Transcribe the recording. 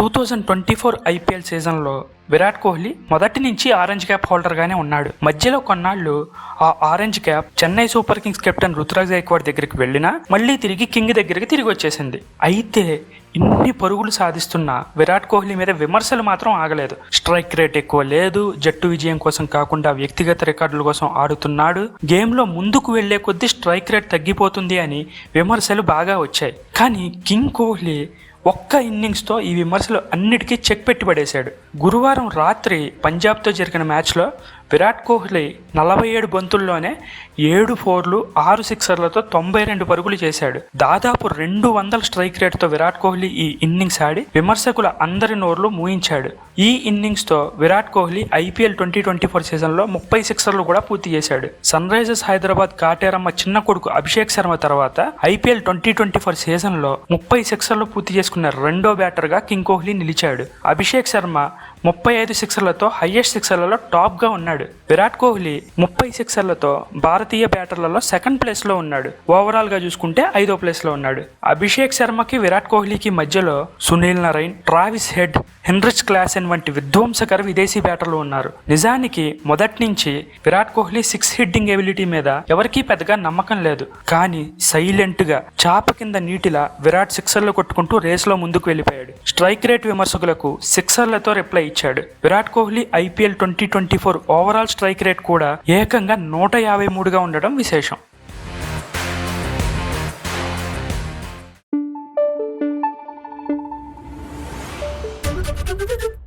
Two thousand twenty four IPL సీజన్లో విరాట్ కోహ్లీ మొదటి నుంచి ఆరెంజ్ క్యాప్ హోల్డర్గానే ఉన్నాడు. మధ్యలో కొన్నాళ్ళు ఆ orange cap Chennai Super Kings captain Ruturaj Gaikwad దగ్గరికి వెళ్ళినా మళ్ళీ తిరిగి కింగ్ దగ్గరికి తిరిగి వచ్చేసింది. అయితే ఇన్ని పరుగులు సాధిస్తున్న విరాట్ కోహ్లీ మీద విమర్శలు మాత్రం ఆగలేదు. స్ట్రైక్ రేట్ ఎక్కువ లేదు జట్టు విజయం కోసం కాకుండా వ్యక్తిగత రికార్డుల కోసం ఆడుతున్నాడు. గేమ్లో ముందుకు వెళ్ళే కొద్దీ స్ట్రైక్ రేట్ తగ్గిపోతుంది అని విమర్శలు బాగా వచ్చాయి. కానీ కింగ్ కోహ్లీ ఒక్క ఇన్నింగ్స్తో ఈ విమర్శలు అన్నిటికీ చెక్ పెట్టి పడేశాడు. గురువారం రాత్రి పంజాబ్తో జరిగిన మ్యాచ్లో విరాట్ కోహ్లీ నలభై ఏడు బంతుల్లోనే ఏడు ఫోర్లు ఆరు సిక్సర్లతో తొంభై రెండు పరుగులు చేశాడు. దాదాపు రెండు వందల స్ట్రైక్ రేట్తో విరాట్ కోహ్లీ ఈ ఇన్నింగ్స్ ఆడి విమర్శకుల అందరి నోర్లు మూయించాడు. ఈ ఇన్నింగ్స్తో Virat Kohli IPL twenty twenty four సీజన్లో ముప్పై సిక్సర్లు కూడా పూర్తి చేశాడు. సన్ రైజర్స్ హైదరాబాద్ కాటేరమ్మ చిన్న కొడుకు అభిషేక్ శర్మ తర్వాత ఐపీఎల్ ట్వంటీ ట్వంటీ ఫోర్ సీజన్లో ముప్పై సిక్సర్లు పూర్తి చేసుకున్న రెండో బ్యాటర్గా కింగ్ కోహ్లీ నిలిచాడు. అభిషేక్ శర్మ ముప్పై ఐదు సిక్సర్లతో హైయెస్ట్ సిక్సర్లలో టాప్గా ఉన్నాడు. విరాట్ కోహ్లీ ముప్పై సిక్సర్లతో భారతీయ బ్యాటర్లలో సెకండ్ ప్లేస్లో ఉన్నాడు. ఓవరాల్గా చూసుకుంటే ఐదో ప్లేస్లో ఉన్నాడు. అభిషేక్ శర్మకి విరాట్ కోహ్లీకి మధ్యలో Sunil Narine Travis Head Heinrich Klaasen వంటి విధ్వంసకర విదేశీ బ్యాటర్లు ఉన్నారు. నిజానికి మొదటి నుంచి Virat Kohli six hitting ability మీద ఎవరికీ పెద్దగా నమ్మకం లేదు. కానీ సైలెంట్గా చాప కింద నీటిలా విరాట్ సిక్సర్లు కొట్టుకుంటూ రేస్లో ముందుకు వెళ్ళిపోయాడు. స్ట్రైక్ రేట్ విమర్శకులకు సిక్సర్లతో రిప్లై ఇచ్చాడు. Virat Kohli IPL twenty twenty four overall strike rate కూడా ఏకంగా నూట యాభై మూడుగా ఉండడం విశేషం. どどど。